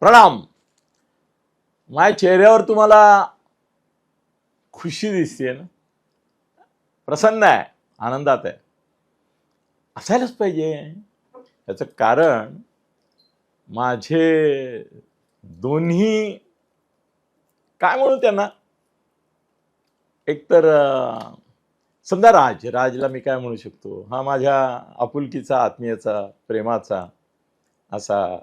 प्रणाम. माझ्या चेहऱ्यावर तुम्हाला खुशी दिसते ना? प्रसन्न आहे आनंदात आहे. असायलाच पाहिजे. याचं कारण माझे दोन्ही काय म्हणू त्यांना? एकतर समजा राज राजला मी काय म्हणू शकतो? हा माझ्या आपुलकीचा आत्मीयाचा प्रेमाचा असा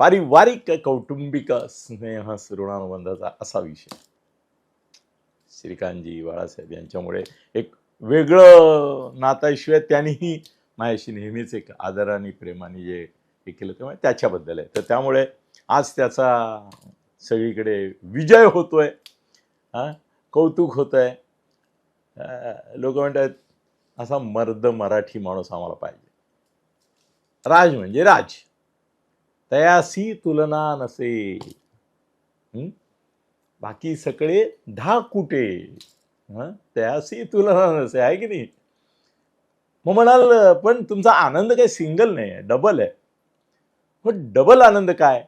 पारिवारिक कौटुंबिक स्नेह ऋणानुबंधाचा असा विषय. श्रीकांतजी बाळासाहेब यांच्यामुळे एक वेगळं नाताशिवाय त्यांनीही माझ्याशी नेहमीच एक आदराने प्रेमाने जे हे केलं तेव्हा म्हणजे त्याच्याबद्दल आहे. तर त्यामुळे आज त्याचा सगळीकडे विजय होतोय. हा? कौतुक होत आहे लोक म्हणतात असा मर्द मराठी माणूस आम्हाला पाहिजे. राज म्हणजे राज. तयासी तुलना नसे. बाकी सगळे धा कुठे तयासी तुलना नसे आहे की नाही? मग म्हणाल पण तुमचा आनंद काही सिंगल नाही आहे डबल आहे. पण डबल आनंद काय?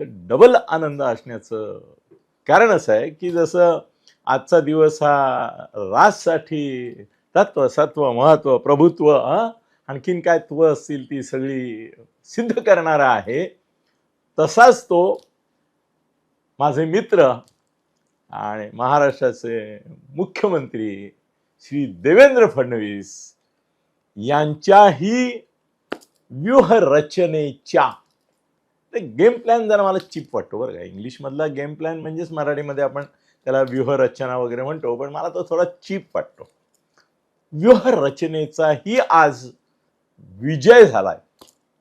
तर डबल आनंद असण्याचं कारण असं आहे की जसं आजचा दिवस हा राजसाठी तत्व सत्व महत्त्व प्रभुत्व आणखीन काय त्व असतील ती सगळी सिद्ध करणारा आहे. तसाच तो माझे मित्र आणि महाराष्ट्राचे मुख्यमंत्री श्री देवेंद्र फडणवीस यांच्याही व्यूहरचनेच्या ते गेम प्लॅन जरा मला चिप वाटतो बरं का. इंग्लिशमधला गेम प्लॅन म्हणजेच मराठीमध्ये आपण त्याला व्यूहरचना वगैरे म्हणतो पण मला तो थोडा चिप वाटतो. व्यूहरचनेचाही आज विजय झालाय.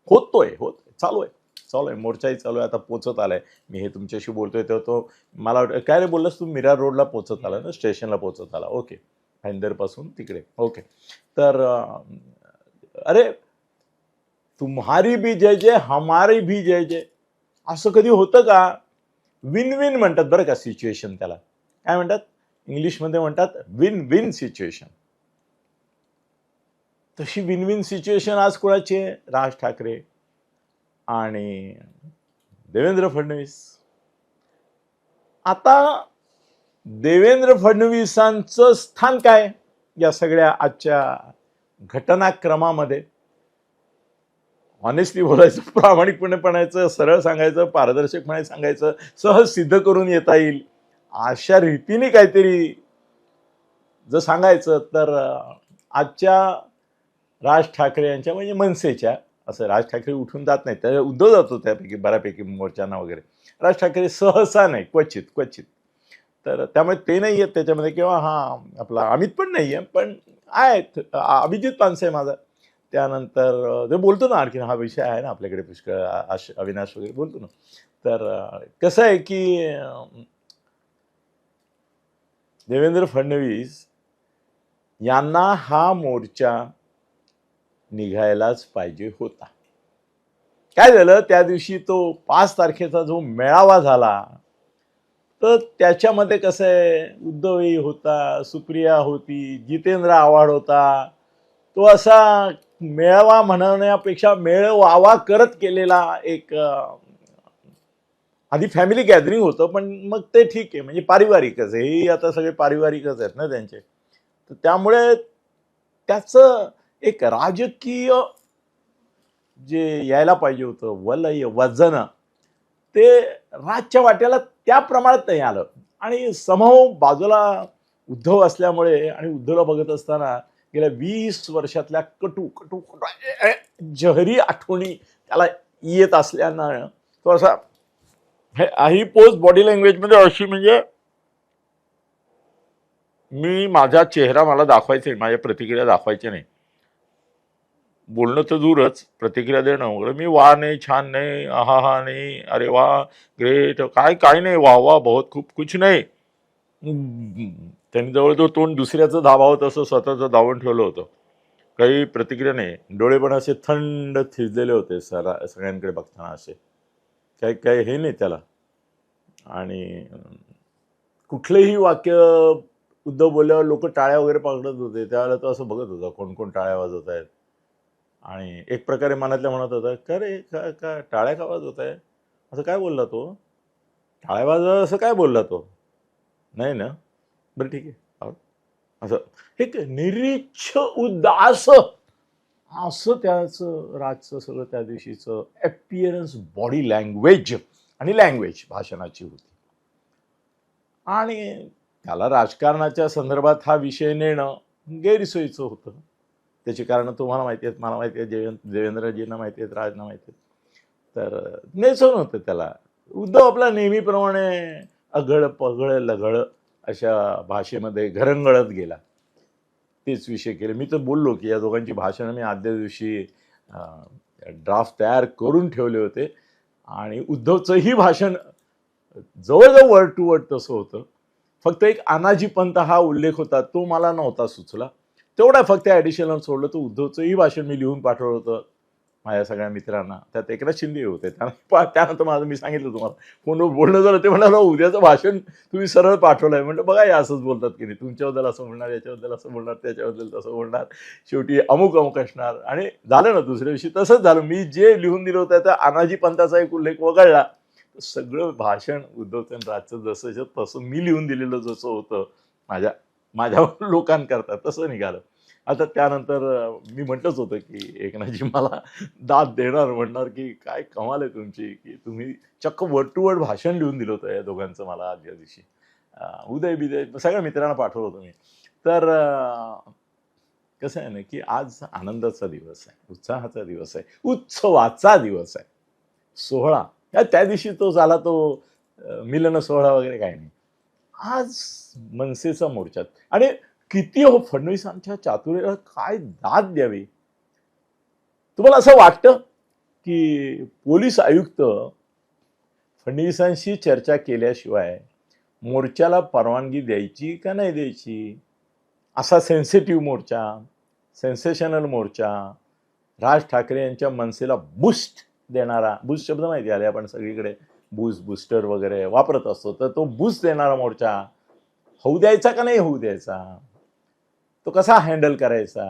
होतोय होत चालू आहे. चालू आहे. मोर्चाही चालू आहे. आता पोचत आलाय. मी हे तुमच्याशी बोलतोय तेव्हा तो मला वाटतं काय रे बोललास तू? मिरार रोडला पोचत आला ना? स्टेशनला पोचत आला. ओके. भाईंदरपासून तिकडे. ओके. तर अरे तुम्हारी भी जय जय हमारी भी जय जय. असं कधी होतं का? विन विन म्हणतात बरं का सिच्युएशन त्याला. काय म्हणतात? इंग्लिशमध्ये म्हणतात विन विन सिच्युएशन तशी विन विन सिच्युएशन आज कोणाची आहे? राज ठाकरे आणि देवेंद्र फडणवीस. आता देवेंद्र फडणवीसांचं स्थान काय या सगळ्या आजच्या घटनाक्रमामध्ये? ऑनेस्टली बोलायचं प्रामाणिकपणे म्हणायचं सरळ सांगायचं पारदर्शकपणे सांगायचं सहज सिद्ध करून येता येईल अशा रीतीने काहीतरी जर सांगायचं तर आजच्या राज ठाकरे यांच्या म्हणजे मनसेच्या असं राज ठाकरे उठून जात नाही त्या उद्धव जातो त्यापैकी बऱ्यापैकी मोर्चांना वगैरे. राज ठाकरे सहसा नाही क्वचित क्वचित. तर त्यामुळे ते नाही आहेत त्याच्यामध्ये किंवा हा आपला अमित पण नाही आहे पण आहेत. अभिजित पानसे आहे माझा. त्यानंतर ते बोलतो ना आणखीन हा विषय आहे ना आपल्याकडे पुष्कळ आश अविनाश वगैरे बोलतो ना. तर कसं आहे की देवेंद्र फडणवीस यांना हा मोर्चा निघायलाच पाहिजे होता. काय झालं? त्या दिवशी तो पाच तारखेचा जो मेळावा झाला तर त्याच्यामध्ये कसं आहे? उद्धवही होता सुप्रिया होती जितेंद्र आव्हाड होता. तो असा मेळावा म्हणण्यापेक्षा मेळवावा करत केलेला एक आधी फॅमिली गॅदरिंग होतं पण मग ते ठीक आहे. म्हणजे पारिवारिकच हे आता सगळे पारिवारिकच आहेत ना त्यांचे. तर त्यामुळे त्याचं एक राजकीय जे यायला पाहिजे होतं वलय वजन ते राजच्या वाट्याला त्या प्रमाणात नाही आलं. आणि समूह बाजूला उद्धव असल्यामुळे आणि उद्धवला बघत असताना गेल्या वीस वर्षातल्या कटू कटू कटू जहरी आठवणी त्याला येत असल्यानं तो असा हे ही पोस्ट बॉडी लँग्वेजमध्ये अशी म्हणजे मी माझा चेहरा मला दाखवायचा नाही माझ्या प्रतिक्रिया दाखवायच्या नाही. बोलणं तर दूरच प्रतिक्रिया देणं. वगैरे मी वा नाही छान नाही आहा हा नाही अरे वा ग्रेट काय काय नाही वा वा बहुत खूप कुछ नाही. त्यांनी जवळ तो तोंड दुसऱ्याचं धावावं तसं स्वतःचं धावून ठेवलं होतं. काही प्रतिक्रिया नाही. डोळे पण असे थंड थिजलेले होते सरा सगळ्यांकडे बघताना असे. काही काही हे नाही त्याला. आणि कुठलंही वाक्य उद्धव बोलल्यावर लोक टाळ्या वगैरे पकडत होते. त्यावेळेला तो असं बघत होता कोण कोण टाळ्या वाजवत आहेत आणि एक प्रकारे मनातल्या म्हणत होता का रे का का टाळ्या का वाजवत आहे? असं काय बोलला तो? टाळ्या वाजवा असं काय बोलला तो? नाही ना. बरं ठीक आहे. असं. एक निरीच्छ उदास असं त्याचं राजचं सगळं त्या दिवशीचं ॲपिअरन्स बॉडी लँग्वेज आणि लँग्वेज भाषणाची होती. आणि त्याला राजकारणाच्या संदर्भात हा विषय नेणं गैरसोयीचं होतं. त्याची कारणं तुम्हाला माहिती आहेत मला माहिती आहे देवेंद्र देवेंद्रजींना माहिती आहेत राजना माहिती आहेत. तर नेसून होतं त्याला. उद्धव आपला नेहमीप्रमाणे अघळ पघळ लगळ अशा भाषेमध्ये घरंगळत गेला. तेच विषय केले. मी तर बोललो की या दोघांची भाषणं मी आदल्या दिवशी ड्राफ्ट तयार करून ठेवले होते. आणि उद्धवचंही भाषण जवळजवळ वर्ड टू वर्ड तसं होतं. फक्त एक अनाजी पंत हा उल्लेख होता तो मला नव्हता सुचला. तेवढा फक्त ॲडिशनल सोडलं तर उद्धवचंही भाषण मी लिहून पाठवलं होतं माझ्या सगळ्या मित्रांना. त्यात एकनाथ शिंदे होते. त्यानं त्यानंतर माझं मी सांगितलं तुम्हाला फोनवर बोलणं झालं ते म्हणाला उद्याचं भाषण तुम्ही सरळ पाठवलं आहे म्हणलं बघा हे असंच बोलतात की नाही. तुमच्याबद्दल असं बोलणार याच्याबद्दल असं बोलणार त्याच्याबद्दल तसं बोलणार. शेवटी अमुक अमुक असणार. आणि झालं ना दुसऱ्या दिवशी तसंच झालं. मी जे लिहून दिलं होतं त्या अनाजी पंथाचा एक उल्लेख वगळला. सगळं भाषण उद्धवसेन राजचं जसं तसं मी लिहून दिलेलं जसं होतं माझ्या माझ्या लोकांकरता तसं निघालं. आता त्यानंतर मी म्हटलंच होतं की एकनाथजी मला दाद देणार म्हणणार की काय कमाल आहे तुमची की तुम्ही चक्क वर्ड टू वर्ड भाषण लिहून दिलं होतं या दोघांचं मला आजच्या दिवशी. उदय बिदय सगळ्या मित्रांना पाठवलं होतं मी. तर कसं आहे ना की आज आनंदाचा दिवस आहे उत्साहाचा दिवस आहे उत्सवाचा दिवस आहे. सोहळा. या त्या दिवशी तो झाला तो मिलन सोहळा वगैरे काही नाही. आज मनसेचा मोर्चात आणि किती हो फडणवीसांच्या चातुर्याला काय दाद द्यावी? तुम्हाला असं वाटतं की पोलीस आयुक्त फडणवीसांशी चर्चा केल्याशिवाय मोर्चाला परवानगी द्यायची का नाही द्यायची? असा सेन्सिटिव्ह मोर्चा सेन्सेशनल मोर्चा राज ठाकरे यांच्या मनसेला बुस्ट देणारा बूस्ट शब्द माहिती आले आपण सगळीकडे. बूज बूस्टर वगैरे वापरत असतो तर तो बूस्ट देणारा मोर्चा होऊ द्यायचा का नाही होऊ द्यायचा? तो कसा हँडल करायचा?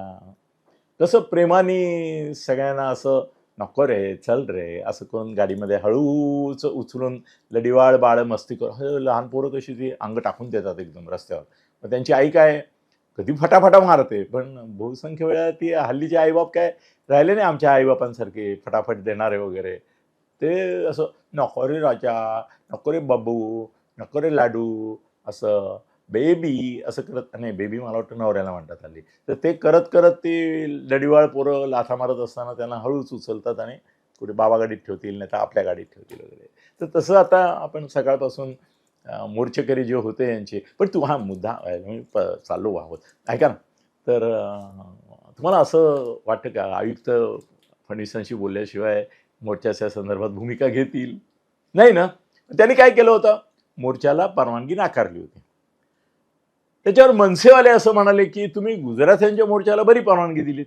कसं प्रेमाने सगळ्यांना असं नको रे चल रे असं करून गाडीमध्ये हळूच उचलून लडीवाळ बाळ मस्ती कर लहान पोरं कशी ती अंग टाकून देतात एकदम रस्त्यावर. मग त्यांची आई काय कधी फटाफटा मारते पण बहुसंख्य वेळा ती हल्लीचे आईबाप काय राहिले नाही आमच्या आईबापांसारखे फटाफट देणारे वगैरे. ते असं नको रे राजा नको रे बाबू नको रे लाडू असं बेबी असं करत नाही बेबी मला वाटतं नवऱ्याला म्हणतात हल्ली. तर ते करत करत ते लडिवाळ पोरं लाथा मारत असताना त्यांना हळूच उचलतात आणि कुठे बाबा गाडीत ठेवतील नाही तर आपल्या गाडीत ठेवतील वगैरे. तर तसं आता आपण सकाळपासून मोर्चेकरी जे होते यांचे पण तू हा मुद्दा आहे, मी प- चाललो आहोत. ऐका ना. तर तुम्हाला असं वाटतं का? आयुक्त फडणवीसांशी बोलल्याशिवाय मोर्चाच्या संदर्भात भूमिका घेतील. नाही ना? त्यांनी काय केलं होतं? मोर्चाला परवानगी नाकारली होती. त्याच्यावर मनसेवाले असं म्हणाले की तुम्ही गुजरात्यांच्या मोर्चाला बरी परवानगी दिलीत.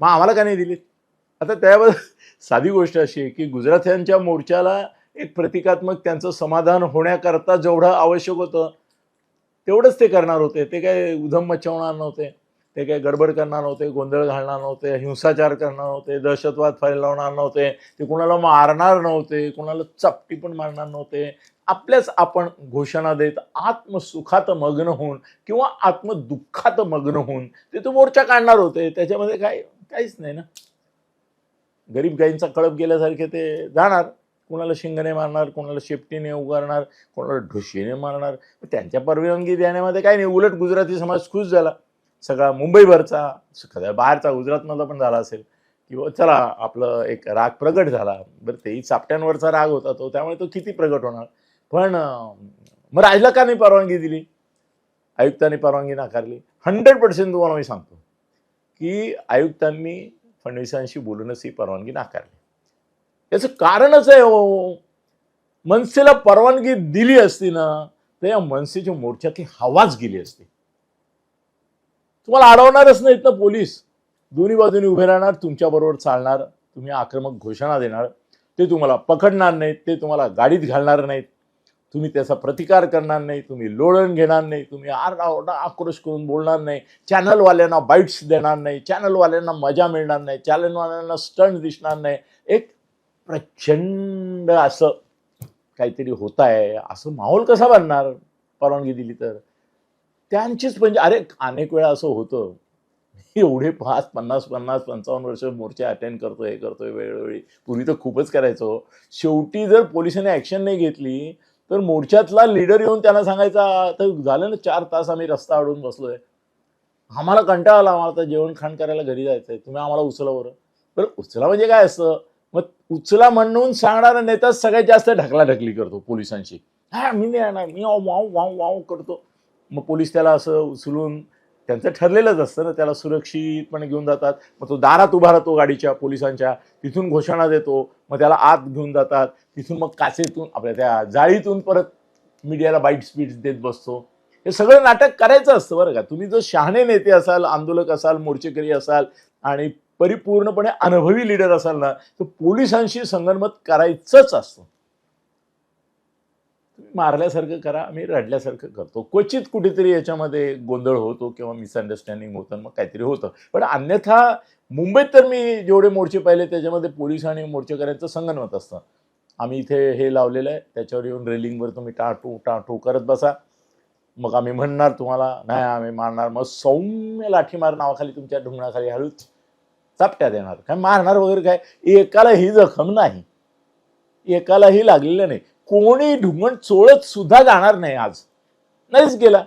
मग आम्हाला का नाही दिलीत? आता त्यावर साधी गोष्ट अशी आहे की गुजरात्यांच्या मोर्चाला एक प्रतिकात्मक त्यांचं समाधान होण्याकरता जेवढं आवश्यक होतं तेवढंच ते करणार होते. ते काय उधम मचवणार नव्हते. ते काही गडबड करणार नव्हते गोंधळ घालणार नव्हते हिंसाचार करणार नव्हते दहशतवाद फैलावणार नव्हते ते कुणाला मारणार नव्हते कुणाला चपटी पण मारणार नव्हते. आपल्याच आपण घोषणा देत आत्मसुखात मग्न होऊन किंवा आत्मदुःखात मग्न होऊन ते तो मोर्चा काढणार होते. त्याच्यामध्ये काय काहीच नाही ना. गरीब गाईंचा कळप गेल्यासारखे ते जाणार. कोणाला शिंगणे मारणार कोणाला शेपटीने उगारणार कोणाला ढुशीने मारणार. त्यांच्या परवानगी देण्यामध्ये काही नाही. उलट गुजराती समाज खुश झाला. सगळा मुंबईभरचा कदा बाहेरचा गुजरातमधला पण झाला असेल किंवा चला आपलं एक राग प्रगट झाला. बरं तेही चापट्यांवरचा राग होता तो त्यामुळे तो किती प्रगट होणार? पण मग राजला का नाही परवानगी दिली. आयुक्तांनी परवानगी नाकारली. हंड्रेड पर्सेंट तुम्हाला मी सांगतो की आयुक्तांनी फडणवीसांशी बोलूनच ही परवानगी नाकारली. याचं कारणच आहे हो. मनसेला परवानगी दिली असती ना तर या मनसेच्या मोर्चातली हवाच गेली असती. तुम्हाला अडवणारच नाहीत ना पोलीस. दोन्ही बाजूनी उभे राहणार तुमच्याबरोबर चालणार तुम्ही आक्रमक घोषणा देणार. ते तुम्हाला पकडणार नाहीत ते तुम्हाला गाडीत घालणार नाहीत. तुम्ही त्याचा प्रतिकार करणार नाही तुम्ही लोळण घेणार नाही तुम्ही आरडाओरडा आक्रोश करून बोलणार नाही चॅनलवाल्यांना बाईट्स देणार नाही चॅनलवाल्यांना मजा मिळणार नाही चॅनलवाल्यांना स्टंट दिसणार नाही. एक प्रचंड असं काहीतरी होत आहे असं माहोल कसा बनणार? परवानगी दिली तर. त्यांचीच म्हणजे अरे अनेक वेळा असं होतं. एवढे पाच पन्नास पन्नास पंचावन्न वर्ष मोर्चे अटेंड करतोय हे करतोय वेळोवेळी. पूर्वी तर खूपच करायचो. शेवटी जर पोलिसांनी ऍक्शन नाही घेतली तर मोर्चातला लीडर येऊन त्यांना सांगायचा तर झालं ना चार तास आम्ही रस्ता अडून बसलोय. आम्हाला कंटाळा आला आम्हाला तर जेवण खाण करायला घरी जायचंय. तुम्ही आम्हाला उचला बरं. बरं उचला म्हणजे काय असतं? मग उचला म्हणून सांगणारा नेता सगळ्यात जास्त ढकलाढकली करतो पोलिसांशी. हा मी नाही येणार. मी वाव वाव वाव करतो. मग पोलीस त्याला असं उचलून त्यांचं ठरलेलंच असतं ना त्याला सुरक्षितपणे घेऊन जातात. मग तो दारात उभा राहतो गाडीच्या पोलिसांच्या तिथून घोषणा देतो मग त्याला आत घेऊन जातात. तिथून मग काचेतून आपल्या त्या जाळीतून परत मीडियाला बाईट स्पीच देत बसतो. हे सगळं नाटक करायचं असतं बरं का. तुम्ही जर शहाणे नेते असाल आंदोलक असाल मोर्चेकरी असाल आणि परिपूर्णपणे अनुभवी लीडर असाल ना तर पोलिसांशी संगनमत करायचंच असतं. तुम्ही मारल्यासारखं करा आम्ही रडल्यासारखं करतो. क्वचित कुठेतरी याच्यामध्ये गोंधळ होतो किंवा मिसअंडरस्टँडिंग होतं मग काहीतरी होतं. पण अन्यथा मुंबईत तर मी जेवढे मोर्चे पाहिले त्याच्यामध्ये पोलीस आणि मोर्चेकऱ्यांचं संगनमत असतं. आम्ही इथे हे लावलेलं आहे त्याच्यावर येऊन रेलिंगवर तुम्ही टाटू टाटू करत बसा. मग आम्ही म्हणणार तुम्हाला नाही आम्ही मारणार. मग सौम्य लाठीमार नावाखाली तुमच्या ढुंगणाखाली हळूच चापट्या देणार. काय मारणार वगैरे काय? एकालाही जखम नाही. एकालाही लागलेलं नाही. कोणी ढुंगण चोळत सुद्धा जाणार नाही आज. नाहीच गेला.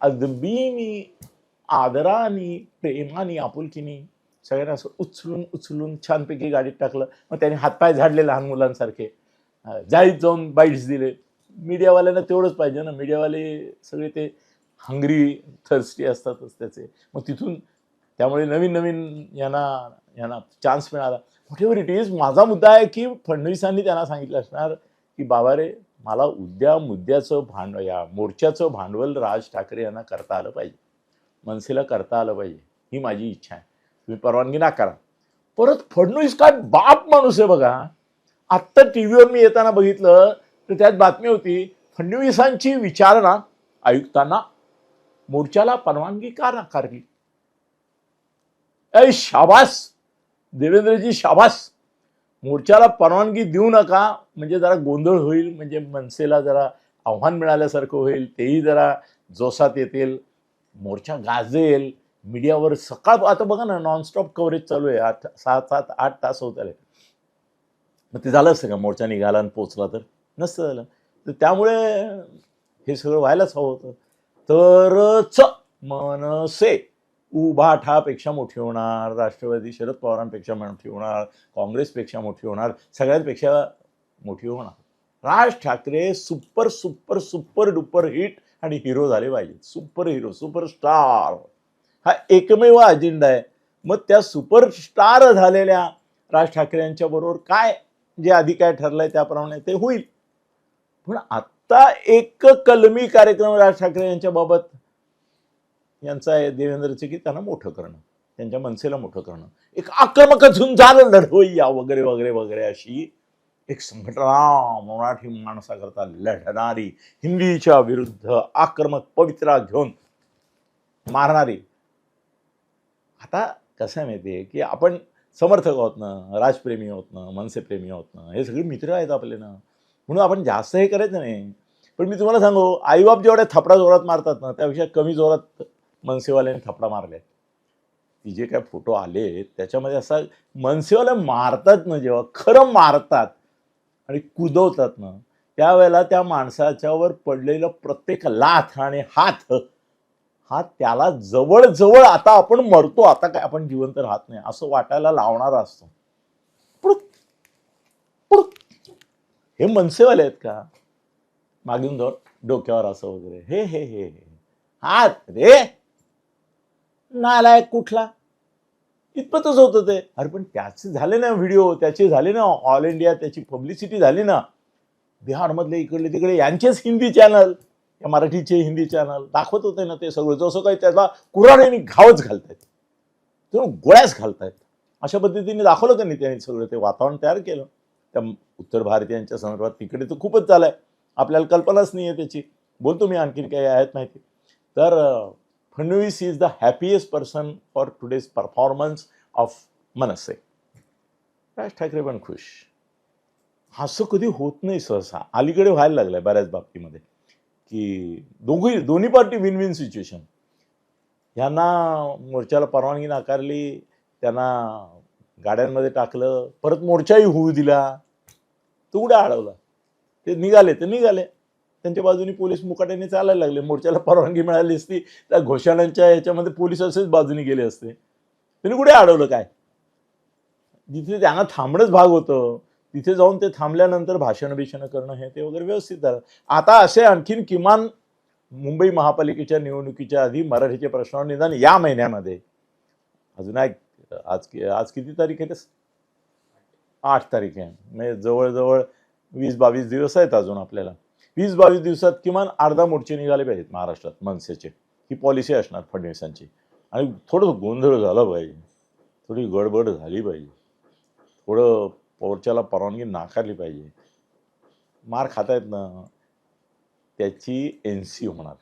अगदी आदराने प्रेमाने आपुलकीने सगळ्यांना असं उचलून उचलून छानपैकी गाडीत टाकलं. मग त्याने हातपाय झाडले लहान मुलांसारखे. अं, जाळीत जाऊन बाईट्स दिले. मीडियावाल्यांना तेवढंच पाहिजे ना. मीडियावाले सगळे ते हंग्री थर्स्टी असतातच त्याचे. मग तिथून त्यामुळे नवीन नवीन यांना यांना चान्स मिळाला. व्हॉटेवर इट इज माझा मुद्दा आहे की फडणवीसांनी त्यांना सांगितलं असणार की बाबा रे मला उद्या मुद्द्याचं भांड या मोर्चाचं भांडवल राज ठाकरे यांना करता आलं पाहिजे. मनसेला करता आलं पाहिजे. ही माझी इच्छा आहे. तुम्ही परवानगी नाकारा. परत फडणवीस काय बाप माणूस आहे बघा. आत्ता टी व्हीवर मी येताना बघितलं तर त्यात बातमी होती फडणवीसांची विचारणा आयुक्तांना मोर्चाला परवानगी का नाकारली. ऐ शाबास! देवेंद्रजी शाबास. मोर्चाला परवानगी देऊ नका. म्हणजे जरा गोंधळ होईल म्हणजे मनसेला जरा आव्हान मिळाल्यासारखं होईल तेही जरा जोसात येतील. मोर्चा गाजेल. मीडियावर सकाळ आता बघा ना नॉनस्टॉप कव्हरेज चालू आहे. आठ सात सात आठ तास होत आले. मग ते झालं असतं का मोर्चा निघाला आणि पोचला तर. नसतं झालं. तर त्यामुळे हे सगळं व्हायलाच हवं होतं. तरच मनसे उभाठापेक्षा मोठी होणार राष्ट्रवादी शरद पवारांपेक्षा मोठी होणार काँग्रेसपेक्षा मोठी होणार सगळ्यांपेक्षा मोठी होणार. Raj Thackeray super super super duper hit आणि हिरो झाले पाहिजेत. सुपर हिरो सुपरस्टार हा एकमेव अजेंडा आहे. मग त्या सुपरस्टार झालेल्या राज ठाकरे यांच्या बरोबर काय जे आधी काय ठरलंय त्याप्रमाणे ते होईल. पण आत्ता एक कलमी कार्यक्रम राज ठाकरे यांच्या बाबत यांचा आहे देवेंद्र की त्यांना मोठं करणं त्यांच्या मनसेला मोठं करणं. एक आक्रमक झुंजार लढवूया वगैरे वगैरे वगैरे अशी एक संघटना मराठी माणसाकरता लढणारी हिंदीच्या विरुद्ध आक्रमक पवित्रा घेऊन मारणारी. आता कसं आहे माहिती आहे की आपण समर्थक आहोत ना राजप्रेमी आहोत ना मनसेप्रेमी आहोत ना हे सगळे मित्र आहेत आपले ना. म्हणून आपण जास्त हे करायचं नाही. पण मी तुम्हाला सांगू आईबाप जेवढ्या थपडा जोरात मारतात ना त्यापेक्षा कमी जोरात मनसेवाल्याने थपडा मारले ती जे काय फोटो आले त्याच्यामध्ये असा मनसेवाले मारतात ना जेव्हा खरं मारतात आणि कुदवतात ना त्यावेळेला त्या माणसाच्यावर पडलेलं प्रत्येक लाथ आणि हात हा त्याला जवळ जवळ आता आपण मरतो आता काय आपण जिवंत राहत नाही असं वाटायला लावणारा असतो. हे मनसेवाले आहेत का? मागून जाऊन डोक्यावर असं वगैरे. हे हे हे हे. हात रे! नालायक कुठला? इतपतच होतं ते. अरे पण त्याचे झाले ना व्हिडिओ त्याचे झाले ना ऑल इंडिया त्याची पब्लिसिटी झाली ना. बिहारमधले इकडले तिकडे यांचेच हिंदी चॅनल या मराठीचे हिंदी चॅनल दाखवत होते ना ते सगळं. जसं काही त्याला कुऱ्हाडीने घावच घालतायत. तेव्हा गोळ्याच घालतायत. अशा पद्धतीने दाखवलं का नाही त्यांनी सगळं. ते वातावरण तयार केलं. त्या उत्तर भारतीयांच्या संदर्भात तिकडे तर खूपच झालंय. आपल्याला कल्पनाच नाही आहे त्याची. बोलतो मी आणखीन काही आहेत माहिती. तर um, is is the person person for today's performance of MNS Raj Thackeray पण खुश. असं कधी होत नाही सहसा. अलीकडे व्हायला लागलंय बऱ्याच बाबतीमध्ये. की दोघी दोन्ही पार्टी विन विन सिच्युएशन ह्यांना मोर्चाला परवानगी नाकारली त्यांना गाड्यांमध्ये टाकलं परत मोर्चाही होऊ दिला. तो कुठे अडवला? ते निघाले ते निघाले. त्यांच्या बाजूनी पोलीस मुकाट्याने चालायला लागले. मोर्चाला परवानगी मिळाली असती त्या घोषणांच्या याच्यामध्ये पोलीस असेच बाजूने गेले असते. त्यांनी कुठे अडवलं काय? जिथे त्यांना थांबणंच भाग होतं तिथे जाऊन ते थांबल्यानंतर भाषण बिषण करणं हे ते वगैरे व्यवस्थित झालं. आता असे आणखीन किमान मुंबई महापालिकेच्या निवडणुकीच्या आधी मराठीच्या प्रश्नावर निदान या महिन्यामध्ये. अजून एक आज आज किती तारीख आहे ते? आठ तारीख आहे. म्हणजे जवळजवळ वीस बावीस दिवस आहेत अजून आपल्याला. वीस बावीस दिवसात किमान अर्धा मोर्चे निघाले पाहिजेत महाराष्ट्रात मनसेचे. ही पॉलिसी असणार फडणवीसांची. आणि थोडं गोंधळ झाला पाहिजे थोडी गडबड झाली पाहिजे थोडं मोर्चाला परवानगी नाकारली पाहिजे. मार खातायत ना. त्याची एन सी होणार.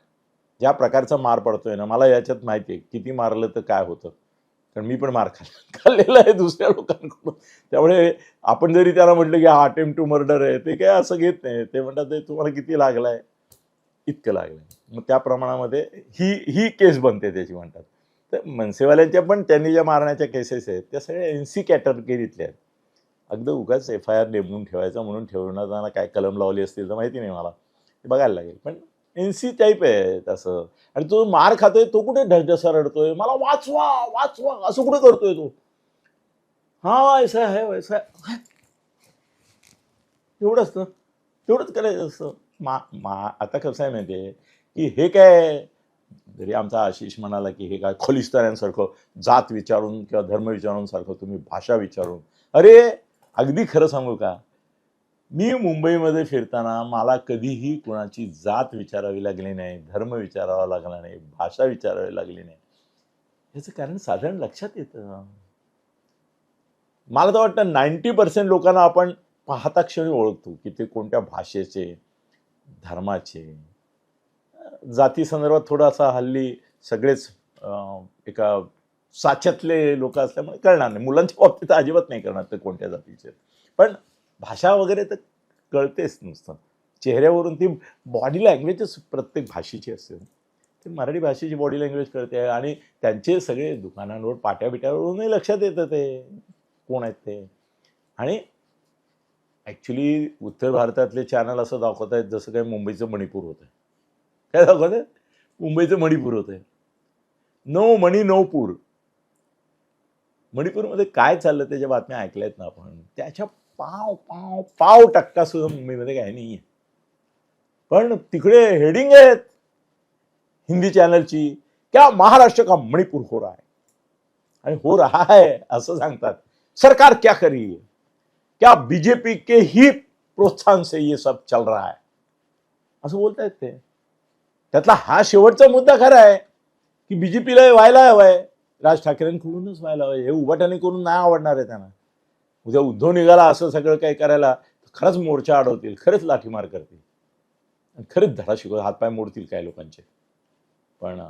ज्या प्रकारचा मार पडतोय ना मला याच्यात माहिती आहे किती मारलं तर काय होतं. कारण मी पण मार खाल खाल्लेला आहे दुसऱ्या लोकांकडून. त्यामुळे आपण जरी त्याला म्हटलं की हा अटेम्प्ट टू मर्डर आहे ते काय असं घेत नाही. ते म्हणतात "ते तुम्हाला किती लागलाय? इतकं लागलं आहे मग त्या प्रमाणामध्ये ही ही केस बनते त्याची म्हणतात. तर मनसेवाल्यांच्या पण त्यांनी ज्या मारण्याच्या केसेस आहेत त्या सगळ्या एन सी कॅटेगरीतल्या आहेत. अगदी उगाच एफ आय आर नेमून ठेवायचा म्हणून ठेवण्यात काय कलम लावली असतील तर माहिती नाही मला. ते बघायला लागेल. पण एन सी टाईप आहे तसं. आणि तो मार खातोय तो कुठे ढसढसा रडतोय? मला वाचवा वाचवा असं कुठे करतोय तो? हा ऐसा आहे वैसा आहे. एवढंच ना. तेवढंच करायचं असतं. मा मा आता कसं आहे माहिती आहे की हे काय जरी आमचा आशिष म्हणाला की हे काय खोलिस्ताऱ्यांसारखं जात विचारून किंवा धर्म विचारून सारखं तुम्ही भाषा विचारून. अरे अगदी खरं सांगू का? मी मुंबईमध्ये फिरताना मला कधीही कुणाची जात विचारावी लागली नाही धर्म विचारावा लागला नाही भाषा विचारावी लागली नाही. ह्याचं कारण साधारण लक्षात येतं. मला तर वाटतं नाईन्टी पर्सेंट लोकांना आपण पाहता क्षणी ओळखतो की ते कोणत्या भाषेचे धर्माचे. जाती संदर्भात थोडासा हल्ली सगळेच एका साच्यातले लोक असल्यामुळे कळणार नाही. मुलांच्या बाबतीत अजिबात नाही करणार ते कोणत्या जातीचे पण भाषा वगैरे तर कळतेच नुसतं. चेहऱ्यावरून ती बॉडी लँग्वेजच प्रत्येक भाषेची असते. ते मराठी भाषेची बॉडी लँग्वेज कळते आणि त्यांचे सगळे दुकानांवर पाट्या बिट्यावरूनही लक्षात येतं ते. कोण आहेत ते? आणि ॲक्च्युली उत्तर भारतातले चॅनल असं दाखवत आहेत जसं काय मुंबईचं मणिपूर होतं काय दाखवत आहे मुंबईचं मणिपूर होतं नो मणी नऊपूर मणिपूरमध्ये काय चाललं त्याच्या बातम्या ऐकल्यात ना आपण त्याच्या पाव पाव पाव टक्का सुद्धा मुंबईमध्ये काही नाही आहे पण तिकडे हेडिंग आहेत हिंदी चॅनलची क्या महाराष्ट्र का मणिपूर हो रहा है? आणि हो रहा है असं सांगतात. सरकार क्या करी क्या बीजेपी के ही प्रोत्साहन से ये सब चल रहा है? असं बोलतायत ते. त्यातला हा शेवटचा मुद्दा खरा आहे की बीजेपीला व्हायला हवाय. राज ठाकरेंकडूनच व्हायला हवं हे उभाटाने करून नाही आवडणार आहे त्यांना. उद्या उद्धव निघाला असं सगळं काही करायला खरंच मोर्चा अडवतील खरंच लाठीमार करतील. आणि खरंच धडा शिकव हातपाय मोडतील काही लोकांचे. पण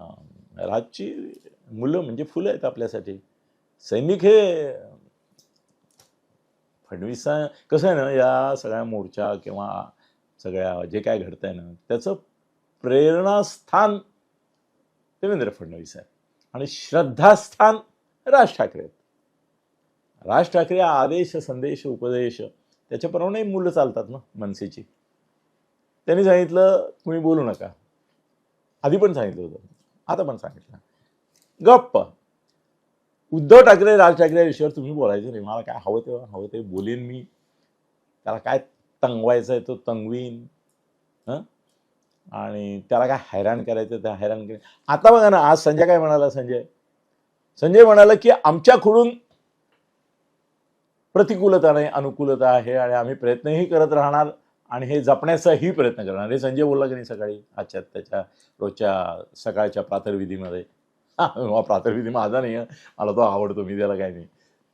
राजची मुलं म्हणजे फुलं आहेत आपल्यासाठी. सैनिक हे फडणवीस कसं आहे ना या सगळ्या मोर्चा किंवा सगळ्या जे काय घडतंय ना त्याचं प्रेरणास्थान देवेंद्र फडणवीस आहे आणि श्रद्धास्थान राज ठाकरे आहेत. राज ठाकरे आदेश संदेश उपदेश त्याच्याप्रमाणे मुलं चालतात ना मनसेची. त्यांनी सांगितलं तुम्ही बोलू नका. आधी पण सांगितलं होतं. आता पण सांगितलं. गप्प. उद्धव ठाकरे राज ठाकरे या विषयावर तुम्ही बोलायचं नाही. मला काय हवं तेव्हा हवं ते बोलीन मी. त्याला काय तंगवायचं आहे तो तंगवीन. हं? आणि त्याला काय हैराण करायचं त्या हैराण करायचं आता बघा ना आज संजय काय म्हणाला संजय? संजय म्हणाला की आमच्याकडून प्रतिकूलता नाही अनुकूलता आहे आणि आम्ही प्रयत्नही करत राहणार आणि हे जपण्याचाही प्रयत्न करणार. हे संजय बोलला की नाही सकाळी? आजच्या त्याच्या रोजच्या सकाळच्या प्रातर्विधीमध्ये. हा प्रातर्विधी माझा नाही आहे मला तो आवडतो मी त्याला काय नाही.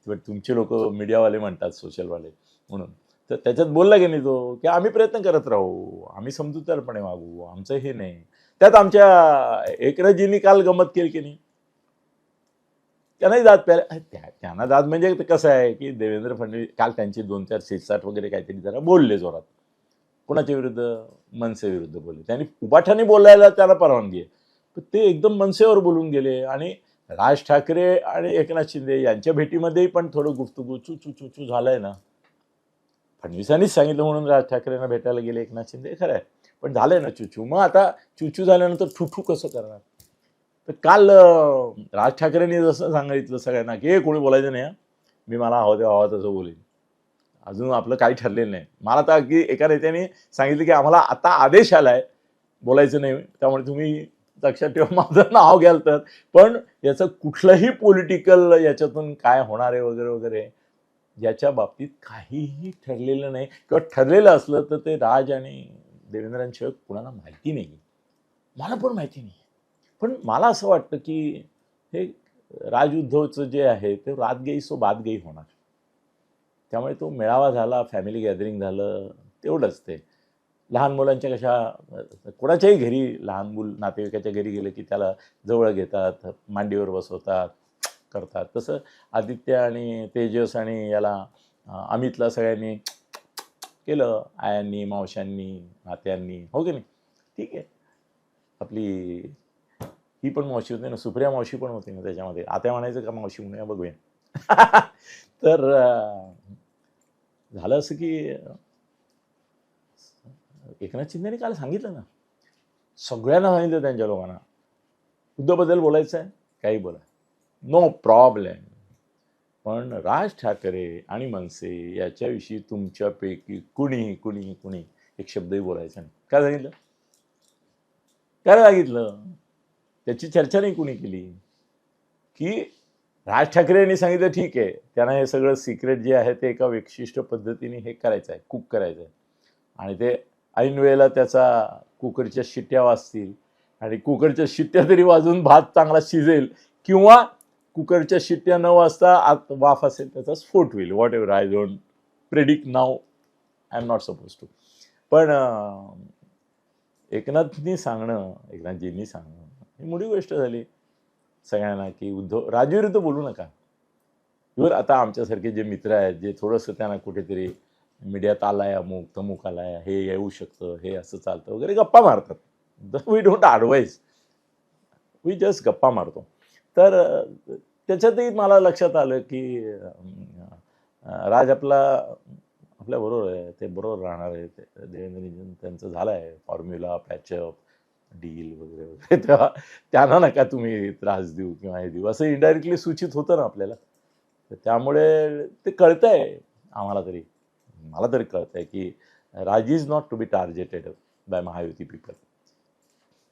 पण तुमचे लोक मीडियावाले म्हणतात सोशलवाले म्हणून. तर त्याच्यात बोलला की नाही तो की आम्ही प्रयत्न करत राहू आम्ही समजूतदारपणे वागू आमचं हे नाही. त्यात आमच्या एकरजींनी काल गमत केली की नाही? त्यांनाही दाद प्यायला त्या- त्यांना दाद म्हणजे कसं आहे की देवेंद्र फडणवीस काल त्यांची दोन चार शिरसाट वगैरे काहीतरी जरा बोलले जोरात. कोणाच्या विरुद्ध? मनसे विरुद्ध बोलले. त्यांनी उपाठाने बोलायला त्याला परवानगी आहे. पण ते एकदम मनसेवर बोलून गेले आणि राज ठाकरे आणि एकनाथ शिंदे यांच्या भेटीमध्येही पण थोडं गुफ्तगु चू चू चू चू झालंय ना. फडणवीसांनीच सांगितलं म्हणून राज ठाकरेंना भेटायला गेले एकनाथ शिंदे. खरं आहे. पण झालंय ना चुचू मग आता चुचू झाल्यानंतर ठुठू कसं करणार? तर काल राज ठाकरेंनी जसं सांगितलं सगळ्यांना की हे कोणी बोलायचं नाही मी मला हवं तेव्हा हवं तसं बोलेन. अजून आपलं काही ठरलेलं नाही. मला तर अगदी एका नेत्याने सांगितलं की आम्हाला आता आदेश आला आहे बोलायचं नाही. त्यामुळे तुम्ही लक्षात ठेवा माझं नाव घ्याल तर. पण याचं कुठलंही पॉलिटिकल याच्यातून काय होणार आहे वगैरे वगैरे याच्या बाबतीत काहीही ठरलेलं नाही. किंवा ठरलेलं असलं तर ते राज आणि देवेंद्रांशिवाय कुणाला माहिती नाही. मला पण माहिती नाही. पण मला असं वाटतं की हे राज उद्धवचं जे आहे ते रातगेई सो बादगेई होणार. त्यामुळे तो मेळावा झाला फॅमिली गॅदरिंग झालं तेवढंच ते. लहान मुलांच्या कशा कोणाच्याही घरी लहान मुल नातेवाईकाच्या घरी गेलं की त्याला जवळ घेतात मांडीवर बसवतात करतात. तसं आदित्य आणि तेजस आणि याला अमितला सगळ्यांनी केलं आयांनी मावशांनी नात्यांनी हो की नाही? ठीक आहे. आपली ही पण मावशी होती ना सुप्रिया मावशी पण होती ना त्याच्यामध्ये. आता म्हणायचं का मावशी म्हणूया बघूया. तर झालं असं की एकनाथ शिंदेने काल सांगितलं ना. सगळ्यांना सांगितलं त्यांच्या लोकांना. उद्धवबद्दल बोलायचं आहे काही बोला. नो प्रॉब्लेम पण राज ठाकरे आणि मनसे याच्याविषयी तुमच्यापैकी कुणी कुणी कुणी एक शब्दही बोलायचा नाही. काय सांगितलं? काय सांगितलं? त्याची चर्चा नाही कुणी केली. की राज ठाकरे यांनी सांगितलं ठीक आहे त्यांना हे सगळं सिक्रेट जे आहे ते एका विशिष्ट पद्धतीने हे करायचं आहे कुक करायचं आहे आणि ते ऐन वेळेला त्याचा कुकरच्या शिट्ट्या वाजतील आणि कुकरच्या शिट्ट्या तरी वाजून भात चांगला शिजेल किंवा कुकरच्या शिट्ट्या न वाजता आत वाफ असेल त्याचा स्फोट होईल. Whatever I don't predict now I am not suppose to पण एकनाथनी सांगणं एकनाथजींनी सांगणं ही मोठी गोष्ट झाली सगळ्यांना की उद्धव राजविरुद्ध बोलू नका. इवर आता आमच्यासारखे जे मित्र आहेत जे थोडंसं त्यांना कुठेतरी मीडियात आलाय अमुक तमुक आलाय हे येऊ शकतं हे असं चालतं वगैरे गप्पा मारतात. The we don't advise we just गप्पा मारतो. तर त्याच्यातही मला लक्षात आलं की राज आपला आपल्या बरोबर आहे ते बरोबर राहणार आहे. ते देवेंद्रजी त्यांचं झालं आहे फॉर्म्युला पॅचअप डील वगैरे वगैरे. तेव्हा त्यांना नका तुम्ही त्रास देऊ किंवा हे देऊ. असं इनडायरेक्टली सूचित होतं ना आपल्याला. तर त्यामुळे ते कळतंय आम्हाला तरी. मला तरी कळतंय की Raj is not to be targeted by Mahayuti people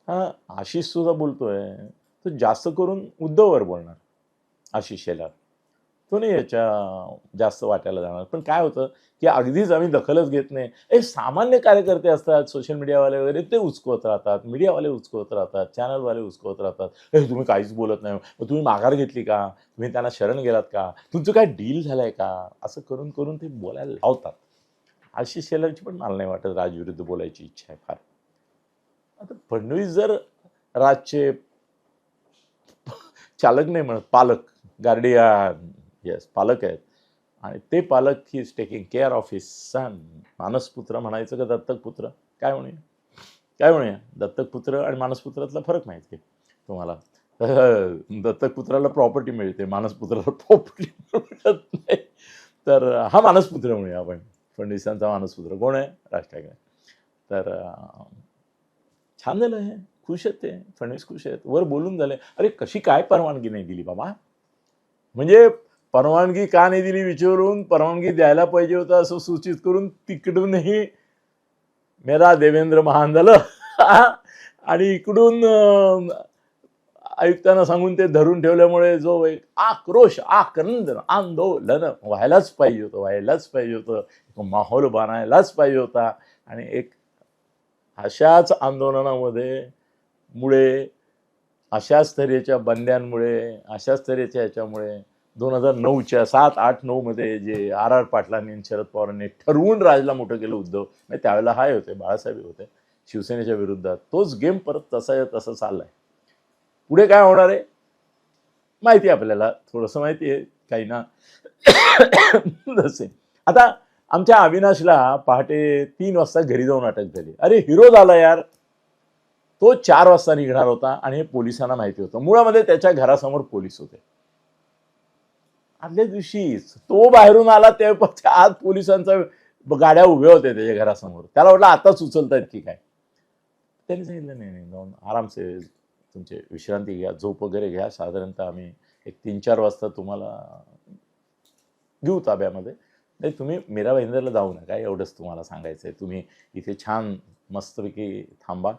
हा आशिष सुद्धा बोलतोय तो जास्त करून उद्धववर बोलणार. आशिष शेलार. तो नाही याच्या जास्त वाटायला जाणार. पण काय होतं की अगदीच आम्ही दखलच घेत नाही. हे सामान्य कार्यकर्ते असतात सोशल मीडियावाले वगैरे ते उचकवत राहतात. मीडियावाले उचकवत राहतात चॅनलवाले उचकवत राहतात. हे तुम्ही काहीच बोलत नाही. मग तुम्ही माघार घेतली का? तुम्ही त्यांना शरण गेलात का? तुमचं काय डील झालं आहे का? असं करून करून ते बोलायला लावतात. आशिष शेलारची पण मला नाही वाटत राजविरुद्ध बोलायची इच्छा आहे फार. आता फडणवीस जर राजचे चालक नाही म्हणत पालक गार्डियन येस पालक आहेत. आणि ते पालक he is taking care of his son मानसपुत्र म्हणायचं का दत्तक पुत्र काय म्हणूया काय म्हणूया दत्तक पुत्र आणि मानसपुत्रातला फरक माहिती आहे तुम्हाला. दत्तक पुत्राला प्रॉपर्टी मिळते मानसपुत्राला प्रॉपर्टी मिळत नाही. तर हा मानसपुत्र म्हणूया आपण. फडणवीसांचा मानसपुत्र. कोण आहे? राज ठाकरे. तर छान झालं हे. खुश आहेत ते. फडणवीस खुश आहेत. वर बोलून झाले. अरे कशी काय परवानगी नाही दिली बाबा? म्हणजे परवानगी का नाही दिली विचारून परवानगी द्यायला पाहिजे होता असं सूचित करून तिकडूनही मेरा देवेंद्र महान झालं. आणि इकडून आयुक्तांना सांगून ते धरून ठेवल्यामुळे जो एक आक्रोश आक्रंद आंदोलन व्हायलाच पाहिजे होतं व्हायलाच पाहिजे होतं. माहोल बनायलाच पाहिजे होता. आणि एक अशाच आंदोलनामध्ये मुळे अशाच तऱ्हेच्या बंद्यांमुळे अशाच तऱ्हेच्या याच्यामुळे दोन हजार नऊच्या सात आठ नऊमध्ये जे आर आर पाटलांनी शरद पवारांनी ठरवून राजला मोठं केलं उद्धव. नाही त्यावेळेला हाय होते बाळासाहेब होते. शिवसेनेच्या विरुद्धात. तोच गेम परत तसा तसा चाललाय. पुढे काय होणार आहे? माहिती आपल्याला. थोडंसं माहिती आहे काही ना. जसे आता आमच्या अविनाशला पहाटे तीन वाजता घरी जाऊन अटक झाली. अरे हिरो झाला यार. तो चार वाजता निघणार होता आणि हे पोलिसांना माहिती होतं. मुळामध्ये त्याच्या घरासमोर पोलीस होते. आदल्या दिवशीच तो बाहेरून आला तेव्हा आज पोलिसांचा गाड्या उभ्या होत्या त्याच्या घरासमोर. त्याला वाटलं आताच उचलतायत की काय? त्यांनी सांगितलं नाही नाही जाऊन आरामसे तुमचे विश्रांती घ्या झोप वगैरे घ्या. साधारणतः आम्ही एक तीन चार वाजता तुम्हाला घेऊ ताब्यामध्ये. नाही तुम्ही मीरा भाईंदरला जाऊ नका एवढंच तुम्हाला सांगायचं आहे तुम्ही इथे छान मस्तपैकी थांबा.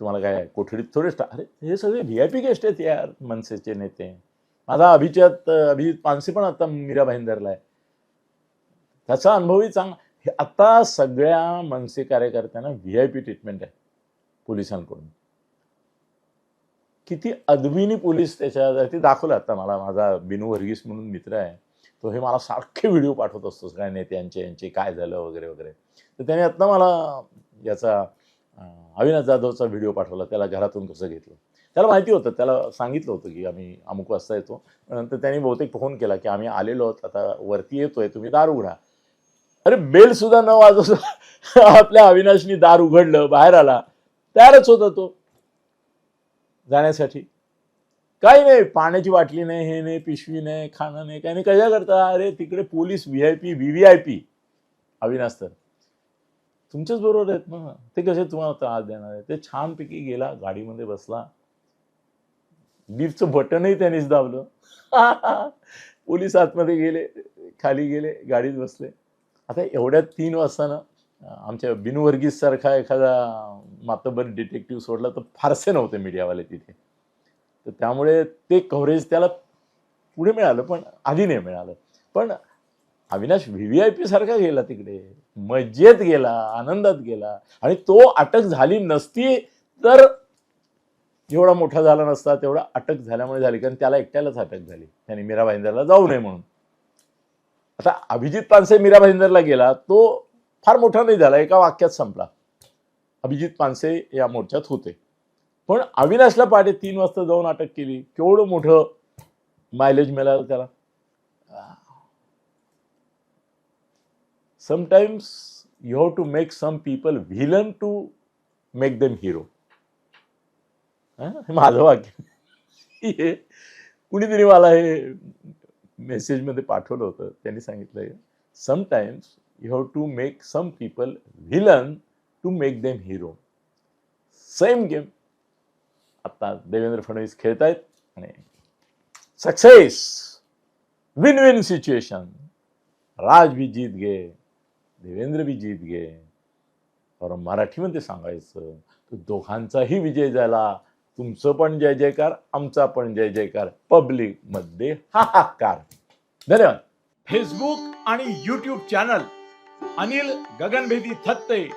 तुम्हाला काय कोठडीत थोडेच अरे हे सगळे व्ही आय पी गेस्ट आहेत यार मनसेचे नेते. माझा अभिजात अभिजित पानसे पण आता मीरा भाईंदरला आहे. त्याचा अनुभवही चांगला. हे आता सगळ्या मनसे कार्यकर्त्यांना व्ही आय पी ट्रीटमेंट आहे पोलिसांकडून. किती अदबीनी पोलीस त्याच्या ते दाखवलं आता मला. माझा बिनू वर्गीस म्हणून मित्र आहे. तो हे मला सारखे व्हिडिओ पाठवत असतो. सगळ्या नेत्यांचे यांचे काय झालं वगैरे वगैरे. तर त्याने आत्ता मला याचा अविनाश जाधवचा व्हिडिओ पाठवला. त्याला घरातून कसं घेतलं? त्याला माहिती होतं त्याला सांगितलं होतं की आम्ही अमुक वाजता येतो. नंतर त्यांनी बहुतेक फोन केला की आम्ही आलेलो आहोत आता वरती येतोय तुम्ही दार उघडा. अरे बेल सुद्धा न वाजवता आपल्या अविनाशनी दार उघडलं बाहेर आला. तयारच होता तो जाण्यासाठी. काही नाही पाण्याची बाटली नाही हे नाही पिशवी नाही खाणं नाही काही नाही कशा करता? अरे तिकडे police V I P V V I P Avinash तर. तुमच्याच बरोबर आहेत ना. ते कसे तुम्हाला त्रास देणार आहे ते छानपैकी गेला गाडीमध्ये बसला. लिफ्टचं बटनही त्यांनीच दाबलं. पोलीस आतमध्ये गेले खाली गेले गाडीत बसले. आता एवढ्या तीन वाजता ना आमच्या बिनू वर्गीस सारखा एखादा मातबर डिटेक्टिव्ह सोडला तर फारसे नव्हते मीडियावाले तिथे. तर त्यामुळे ते कव्हरेज त्याला पुढे मिळालं पण आधी नाही मिळालं. पण Avinash V V I P सारखा गेला तिकडे. मज्जेत गेला आनंदात गेला. आणि तो अटक झाली नसती तर एवढा मोठा झाला नसता तेवढा अटक झाल्यामुळे झाली कारण त्याला एकट्यालाच अटक झाली. त्याने मीरा भाईंदरला जाऊ नये म्हणून. आता अभिजित पानसे मीरा भाईंदरला गेला तो फार मोठा नाही झाला एका वाक्यात संपला. अभिजित पानसे या मोर्चात होते. पण अविनाशला पहाटे तीन वाजता जाऊन अटक केली. केवढं मोठं मायलेज मिळालं त्याला? Sometimes you have to make some people villain to make them hero हे? माझं वाक्य. हे कुणीतरी मला हे मेसेजमध्ये पाठवलं होतं. त्यांनी सांगितलं sometimes you have to make some people villain to make them hero same game आता देवेंद्र फडणवीस खेळतायत आणि success win win situation Raj भी जीत गे देवेंद्र भी जीत गे और मराठीमध्ये सांगायचं तर दोघांचाही विजय झाला. तुमचं पण जय जयकार आमचा पण जय जयकार. पब्लिकमध्ये हाहाकार. धन्यवाद. फेसबुक आणि युट्यूब चॅनल अनिल गगनभेदी थत्ते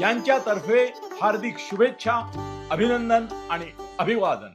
यांच्यातर्फे हार्दिक शुभेच्छा अभिनंदन आणि अभिवादन.